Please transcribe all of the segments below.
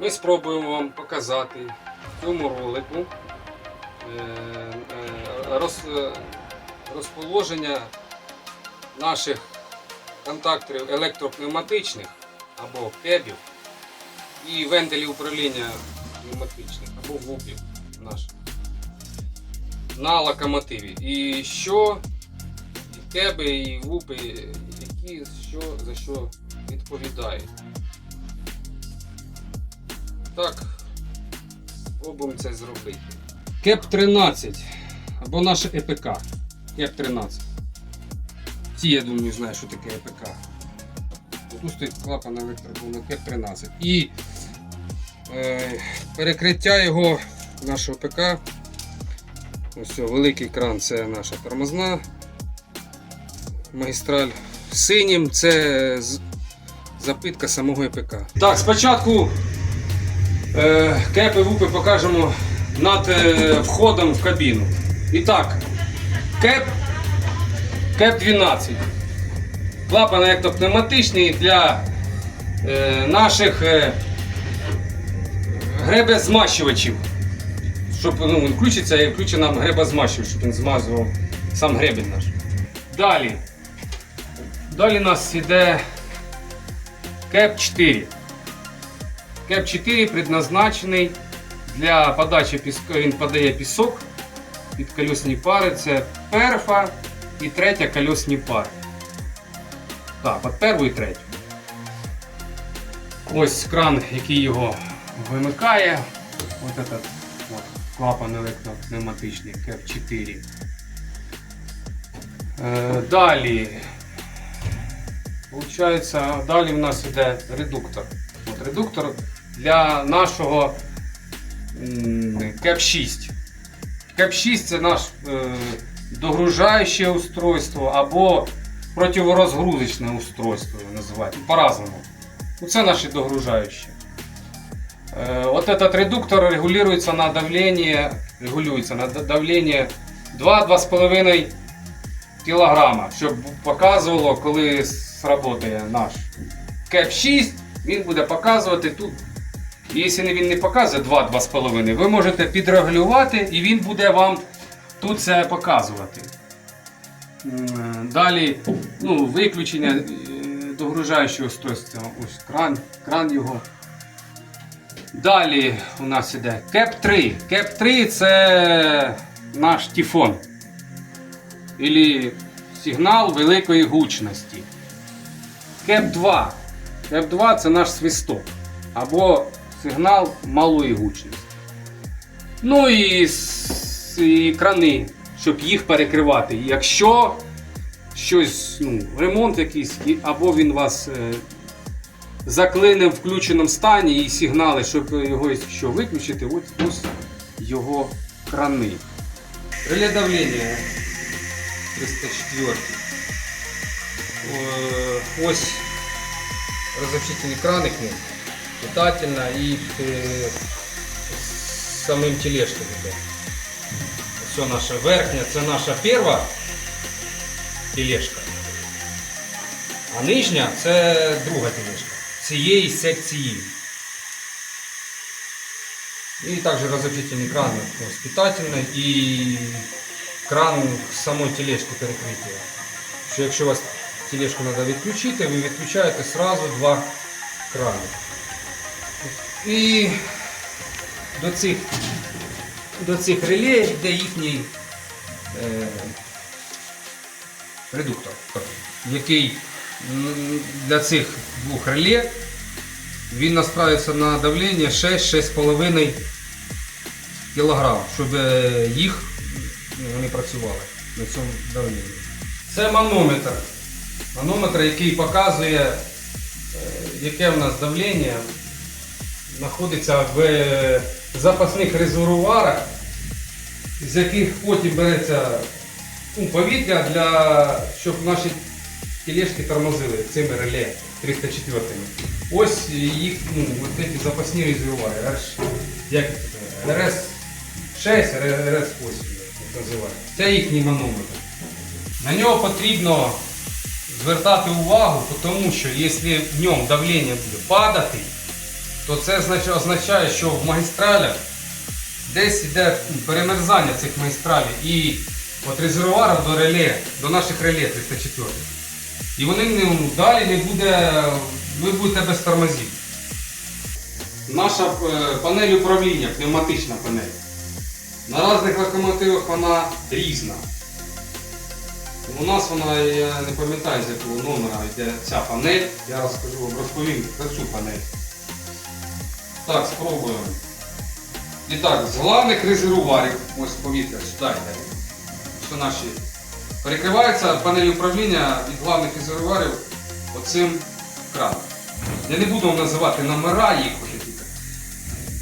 Ми спробуємо вам показати в цьому ролику е, е, е, розположення наших контакторів електропневматичних або кебів і вентилів управління пневматичних або вупів наших на локомотиві. І що і кеби, і вупи, які що за що відповідають. Так, спробуємо це зробити. Кеп 13 або наше ЕПК. Кеп 13. Всі, я думаю, знають, що таке ЕПК. Тут стоїть клапан електробуна Кеп 13. І е, перекриття його нашого ПК. Ось великий кран це наша тормозна магістраль. Синім це запитка самого ЕПК. Так, спочатку кепи вупи покажемо над е, входом в кабіну. І так, кеп, кеп 12. Клапан електропневматичний для е, наших е, гребезмащувачів. Щоб ну, він включиться і включить нам гребезмащувач, щоб він змазував сам гребень наш. Далі. Далі у нас іде кеп 4. Кеп 4 предназначений для подачі піску. Він подає пісок під колесні пари. Це перша і третя колесні пари. Так, от перву і третю. Ось кран, який його вимикає. Ось этот от, клапан електропневматичний кеп 4. Е, далі. Получається, далі в нас йде редуктор. От редуктор для нашого кеп 6. Кеп 6 це наш е, догружаюче устройство або противорозгрузочне устройство називають. По-разному. Ну, Це наше догружаюче. Э, Вот этот редуктор регулируется на давление, регулюється на давление 2-2,5 кг, щоб показувало, коли сработає наш кеп 6, він буде показувати тут. І Якщо він не показує 2-2,5, ви можете підрегулювати і він буде вам тут це показувати. Далі ну, виключення е, догружаючого. Ось кран, кран його. Далі у нас іде кеп 3. Кеп 3 це наш тіфон. Ілі сигнал великої гучності. Кеп 2. Кеп 2 це наш свисток. Або сигнал малої гучності. Ну і, і крани, щоб їх перекривати. Якщо щось, ну, ремонт якийсь, або він вас е, заклине в включеному стані і сигнали, щоб його якщо виключити, ось, ось його крани. Реле давлення 304. Е, Ось розобщительний краник ну, питательна і е, самим тележком. Ось наша верхня, це наша перша тележка. А нижня це друга тележка цієї секції. І також розобщительний кран питательний і кран самої тележки перекриття. Що якщо у вас тележку треба відключити, ви відключаєте одразу два крани. І до цих, до цих реле йде їхній е, редуктор, який для цих двох реле він настраюється на давлення 6-6,5 кг, щоб е, їх вони працювали на цьому давленні. Це манометр. Манометр, який показує, е, яке в нас давлення знаходиться в е, запасних резервуарах, з яких потім береться ну, повітря, для, щоб наші тележки тормозили цими реле 304. Ось їх ну, от ці запасні резервуари. Як РС-6, РС-8 називають. Це їхній манометр. На нього потрібно звертати увагу, тому що якщо в ньому давлення буде падати, то це означає, що в магістралях десь йде перемерзання цих магістралей і от резервуара до реле, до наших реле 304. І вони не, далі не буде, ви будете без тормозів. Наша е, панель управління, пневматична панель. На різних локомотивах вона різна. У нас вона, я не пам'ятаю з якого номера йде ця панель. Я розкажу розповім про цю панель. Так, спробуємо. І так, з главних резервуарів, ось повітря, сюди. Що наші перекривається панель управління від главних резервуарів оцим краном. Я не буду називати номера їх.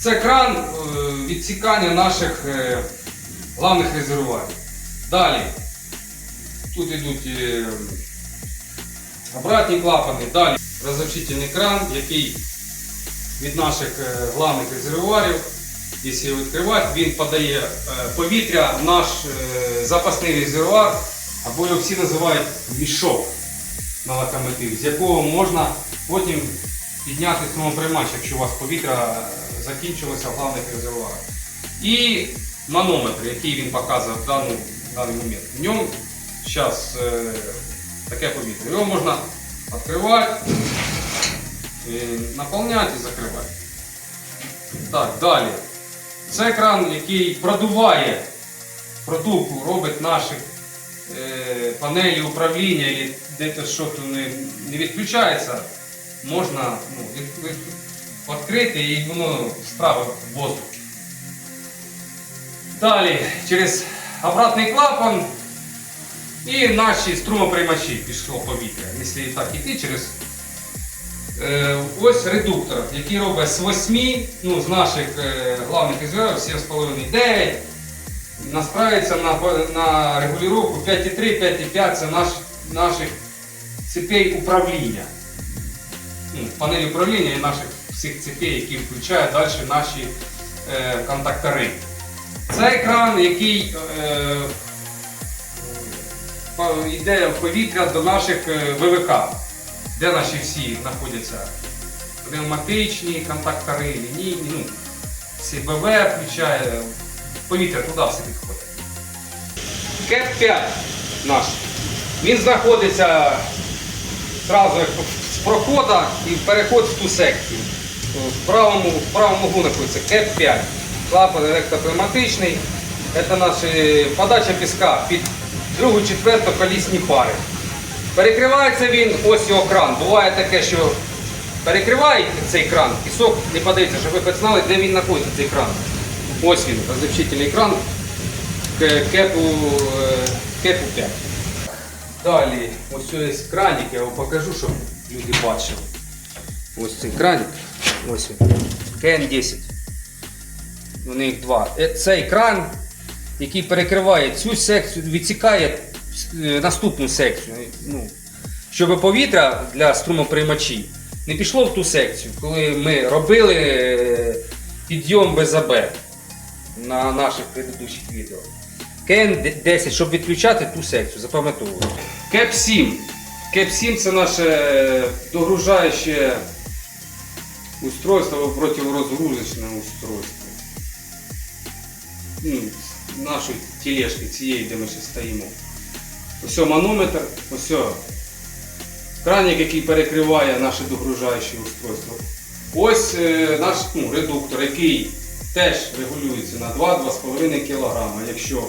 Це кран е, відсікання наших е, главних резервуарів. Далі. Тут йдуть е, обратні клапани, далі розочительний кран, який від наших е, главних резервуарів, якщо відкривати, він подає е, повітря в наш е, запасний резервуар, або його всі називають мішок на локомотив, з якого можна потім підняти струмоприймач, якщо у вас повітря закінчилося в главних резервуарах. І манометр, який він показує в даний, в даний момент. В ньому зараз таке повітря. Його можна відкривати, наповняти і закривати. Так, далі. Це екран, який продуває продувку, робить наші е, панелі управління, і десь щось не, не відключається, можна ну, від, від, відкрити і воно справить воздух. Далі через обратний клапан і наші струмоприймачі пішло повітря. Якщо так іти через Е, Ось редуктор, який робить з 8, ну, з наших е, главних резервів 7,5 9. Насправиться на, на регулювання 5,3, 5,5 це наш, наших цепей управління. Ну, панель управління і наших всіх цепей, які включають далі наші е, контактори. Це екран, який е, йде в повітря до наших е, ВВК де наші всі знаходяться пневматичні контактори, лінійні, ну, СБВ включає, повітря туди все підходить. Кеп 5 наш. Він знаходиться як з проходу і переход в ту секцію. В правому, в правому углу знаходиться кеп 5. Клапан електропневматичний. Це наша подача піска під другу, четверту колісні пари. Перекривається він, ось його кран. Буває таке, що перекриваєте цей кран, пісок не подається, щоб ви знали, де він знаходиться цей кран. Ось він, розліпчительний кран кепу, е, кепу 5. Далі, ось є краник, я вам покажу, щоб люди бачили. Ось цей краник. Ось він. КН10. У них два. Е, Цей кран, який перекриває цю секцію, відсікає наступну секцію. Ну, щоб повітря для струмоприймачів не пішло в ту секцію, коли ми робили е, підйом без АБ на наших предыдущих відео. КН10, щоб відключати ту секцію, запам'ятовуйте. КЕП 7. КЕП 7 це наше е, догружаюче устройство або протирозгрузочне устройство. Ну, нашої тележки, цієї, де ми ще стоїмо. Ось манометр, ось краник, який перекриває наше догружаюче устройство. Ось е, наш ну, редуктор, який теж регулюється на 2-2,5 кг. Якщо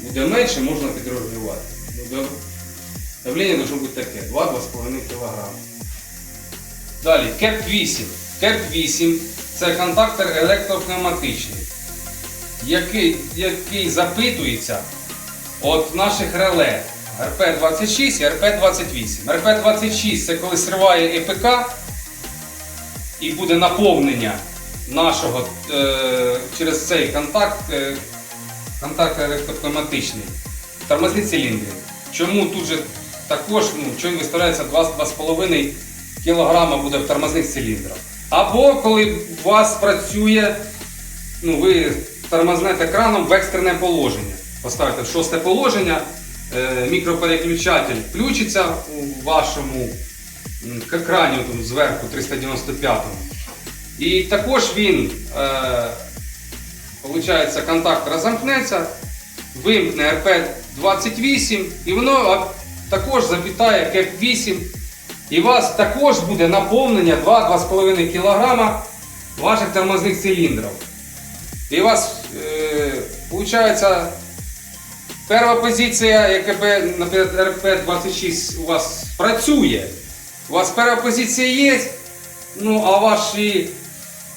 буде менше, можна підрегулювати. Ну, Давлення має бути таке 2-2,5 кг. Далі, КЕП 8. КЕП 8 це контактор електропневматичний, який, який запитується от наших реле РП-26 і РП-28. РП-26 це коли сриває ЕПК і буде наповнення нашого е, через цей контакт, е, контакт електропневматичний. Тормозні циліндри. Чому тут же також ну, чому виставляється 2-2,5 кг буде в тормозних циліндрах. Або коли у вас працює, ну, ви тормознете краном в екстрене положення. Поставите в шосте положення, е, мікропереключатель включиться у вашому м, к- екрані там, зверху 395-му. І також він, е, виходить, контакт розамкнеться, вимкне РП-28 і воно також запитає КЕП-8. І у вас також буде наповнення 2-2,5 кг ваших тормозних циліндрів. І у вас, е, виходить, перша позиція, ЯКБ, наприклад, РП-26 у вас працює. У вас перша позиція є, ну а ваш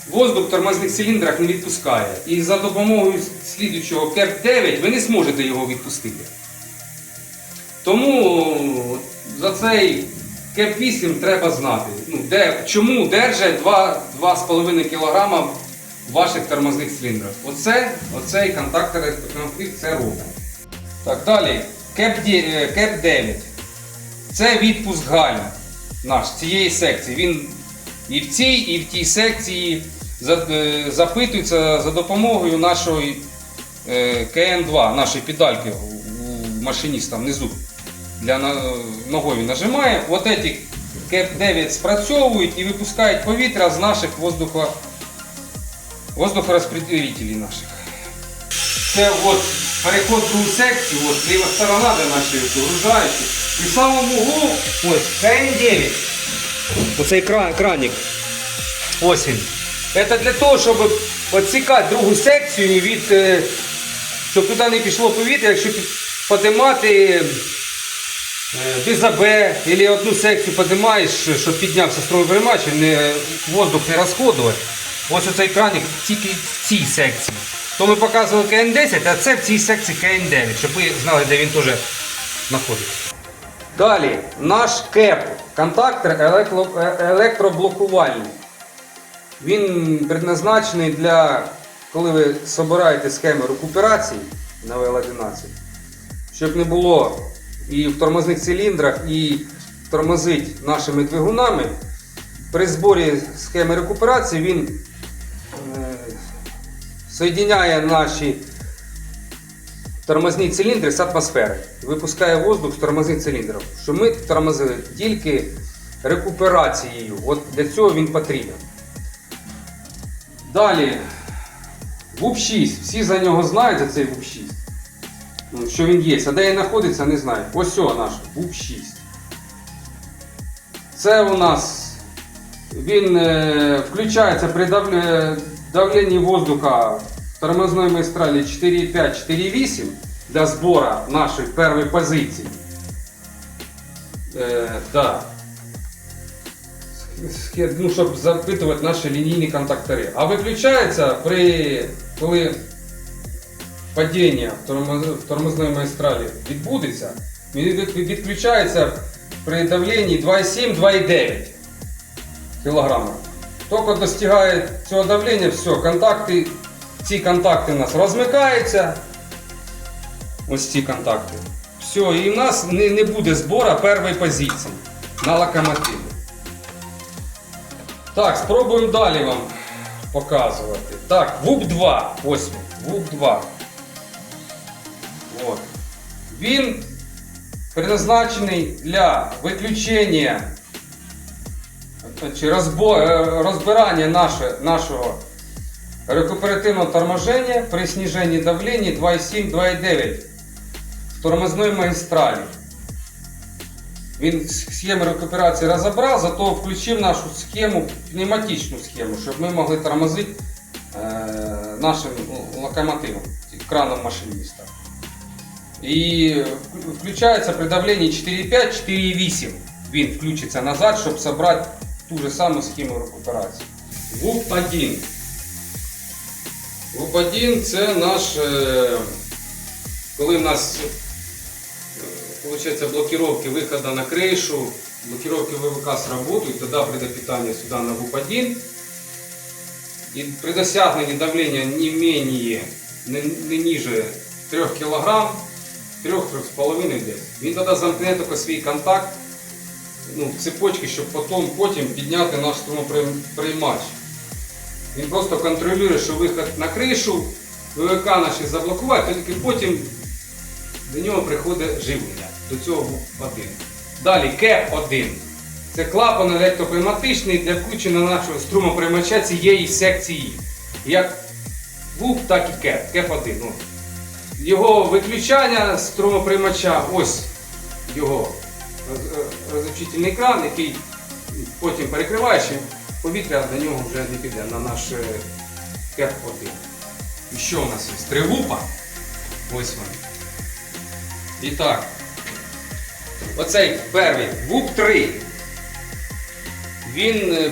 воздух в тормозних циліндрах не відпускає. І за допомогою слідуючого КЕП-9 ви не зможете його відпустити. Тому за цей КЕП-8 треба знати, ну, де, чому держать 2-2,5 кг в ваших тормозних циліндрах. Оце, оцей контактор конфлікт це робить. Так, далі. КЕП-9. Це відпуск гальм наш цієї секції. Він і в цій, і в тій секції е, запитується за допомогою нашої е, КН2, нашої педальки у- машиніста внизу. Для ногою нажимає. От ці КЕП-9 спрацьовують і випускають повітря з наших воздухо, воздухорозпределителів наших. Це от переход в другу секцію, от ліва сторона, де наші вигружаючі. І в самому углу ось КН9. Оцей кра- краник. Ось він. Це для того, щоб відсікати другу секцію від. е, Щоб туди не пішло повітря, якщо під- подимати е, без АБ або одну секцію подимаєш, щоб піднявся строй приймач, воздух не розходувати. Ось оцей краник тільки в цій секції. То ми показували КН10, а це в цій секції КН9, щоб ви знали, де він теж знаходиться. Далі, наш КЕП, контактор е- електроблокувальний. Він предназначений для, коли ви збираєте схеми рекуперації на ВЛ-11, щоб не було і в тормозних циліндрах, і тормозить нашими двигунами. При зборі схеми рекуперації він соєдиняє наші тормозні циліндри з атмосфери. Випускає воздух з тормозних циліндрів. Що ми тормозили тільки рекуперацією. От для цього він потрібен. Далі. ВУП-6. Всі за нього знають за цей ВУП-6. Ну, Що він є. А де він знаходиться, не знаю. Ось наш ВУП-6. Це у нас він е, включається при давле- давленні воздуха тормозної магістралі 4,5-4,8 для збору нашої першої позиції. Е, да. Ну, щоб запитувати наші лінійні контактори. А виключається при коли падіння в тормоз- в тормозної магістралі відбудеться, відключається при давленні 2,7-2,9 кг. Тільки достигає цього давлення, все, контакти, ці контакти у нас розмикаються. Ось ці контакти. Все, і в нас не, не буде збору першої позиції на локомотиві. Так, спробуємо далі вам показувати. Так, ВУП-2. Ось він. ВУП-2. От. Він предназначений для виключення чи розбо- е, розбирання наше, нашого рекуперативного торможення при сниженні давлення 2,7-2,9 в тормозної магістралі. Він схему рекуперації розібрав, зато включив нашу схему, пневматичну схему, щоб ми могли тормозити е, нашим локомотивом, краном машиніста. І включається при давленні 4,5-4,8. Він включиться назад, щоб зібрати ту же саму схему рекуперації. ВУП-1. ВУП-1 це наш, е, коли в нас получается блокировки выхода на крышу, блокировки ВВК сработают, тогда питание сюда на ВУП-1. И при досягнении давления не менее, не, не ниже 3 кг, 3-3,5 десь, він тоді замкне тільки свій контакт ну, в цепочці, щоб потім, потім підняти наш струмоприймач. Він просто контролює, що виход на кришу, ВВК наші заблокувати, тільки потім до нього приходить живлення. До цього один. Далі КЕП-1. Це клапан електропневматичний для включення нашого струмоприймача цієї секції. Як ВУП, так і КЕП, КЕП 1. Ну, його виключання струмоприймача, ось його розочительний кран, який потім перекриваєш, і повітря до нього вже не піде на наш е, КЕП 1. І що у нас є? Три вупа. Ось вони. І так. Оцей перший ВУП 3. Він е,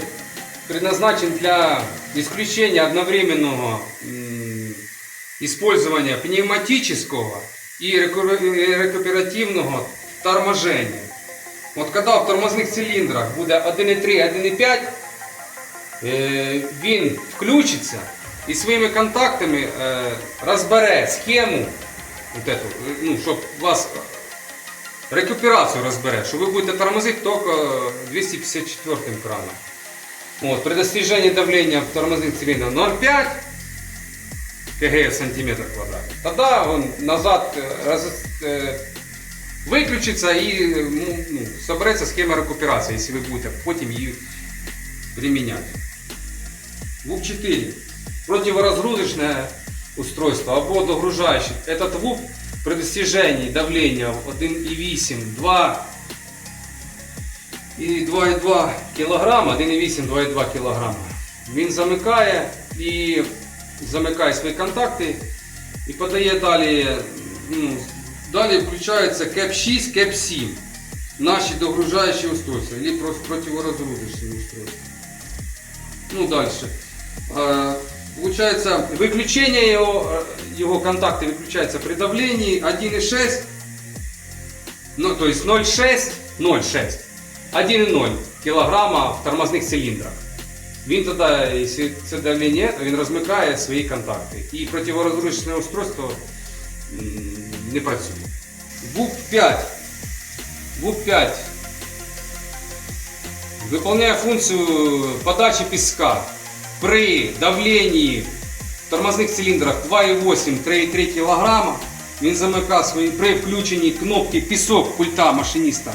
предназначен для исключения одновременного использования пневматического и рекуперативного торможения. От коли в тормозних циліндрах буде 1,3, 1,5, е, він включиться і своїми контактами е, розбере схему, от эту, е, ну, щоб у вас рекуперацію розбере, що ви будете тормозити тільки 254 краном. Вот, при достижении давления в тормозных цилиндрах 0,5 кг в сантиметр квадратный, тогда он назад э, раз, э, выключится и э, ну, ну, соберется схема рекуперации, если вы будете потім її применять. ВУП 4. Противоразгрузочное устройство або догружающий. Этот ВУП при достижении давления в 1,8, 2 і 2,2 кг, 1,8, 2,2 кг. Він замикає і замикає свої контакти і подає далі. Ну, далі включається КЕП 6, КЕП 7. Наші догружаючі устройства, або просто противоразгрузочні устройства. Ну, дальше. Э, Получается, выключение его, э, его контакты выключается при давлении 1,6, ну, то есть 0,6, 0,6, 1,0 кг в тормозних циліндрах. Він тоді, якщо це давлення, то він розмикає свої контакти. І противорозрушне устройство м, не працює. ВУП 5. ВУП 5 выполняя функцию подачи песка при давлении в тормозних циліндрах 2,8-3,3 кг. Він замикає свої при включенні кнопки пісок пульта машиніста.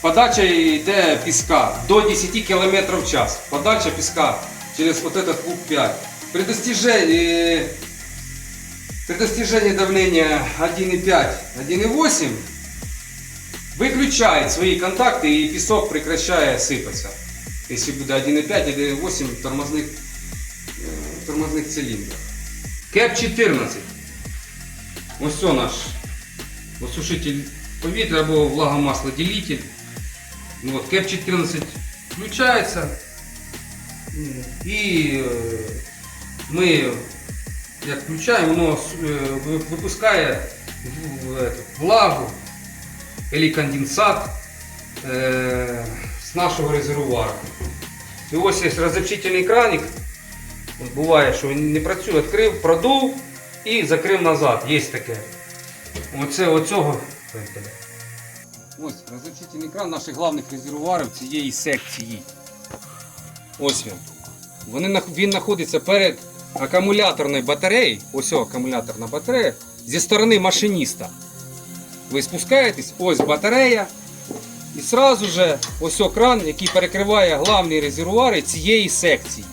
Подача йде піска до 10 км в час. Подача піска через вот этот ВУП 5. При достижении, при достижении давления 1,5, 1,8 выключает свои контакты и песок прекращает сыпаться. Если будет 1,5 или 8 тормозных, э, тормозных цилиндров. КЭП 14. Ось все наш осушитель повітря або влагомаслоделитель. Ну, Вот, КЭП 14 включается. И э, мы як включаємо, воно е, випускає влагу или конденсат е, з нашого резервуару. І ось є розобщительний краник. Буває, що він не працює, відкрив, продув і закрив назад. Є таке. Оце оцього. Ось розобщительний кран наших главних резервуарів цієї секції. Ось він. Вони, він знаходиться перед акумуляторною батареєю. Ось акумуляторна батарея зі сторони машиніста. Ви спускаєтесь, ось батарея. І сразу же ось кран, який перекриває главні резервуари цієї секції.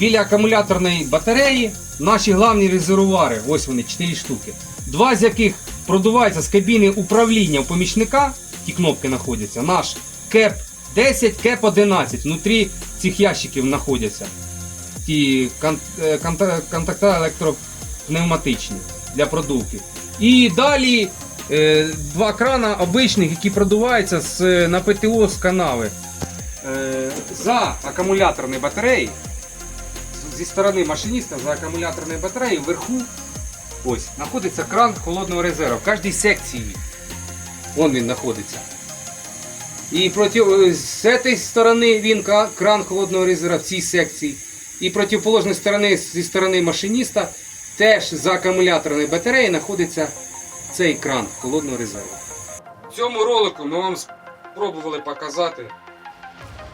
Біля акумуляторної батареї наші главні резервуари, ось вони, 4 штуки. Два з яких продуваються з кабіни управління у помічника, ті кнопки знаходяться. Наш КЕП 10, КЕП 11. Внутрі цих ящиків знаходяться. Ті е, конта- контакта електропневматичні для продувки. І далі е, два крана обичних, які продуваються з, на ПТО з канави. Е, за акумуляторної батареї зі сторони машиніста за акумуляторної батареї вверху ось знаходиться кран холодного резерву. В кожній секції вон він знаходиться. І проти, з цієї сторони він кран холодного резерву в цій секції. І протиположної сторони, зі сторони машиніста, теж за акумуляторної батареї знаходиться цей кран холодного резерву. В цьому ролику ми вам спробували показати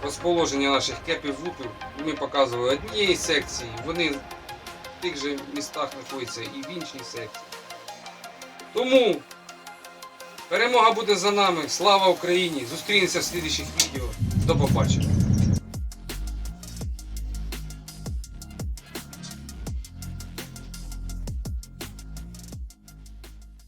розположення наших кепів вупів. Ми показували однієї секції, вони в тих же містах знаходяться і в іншій секції. Тому Перемога буде за нами. Слава Україні! Зустрінемося в слідчих відео. До побачення.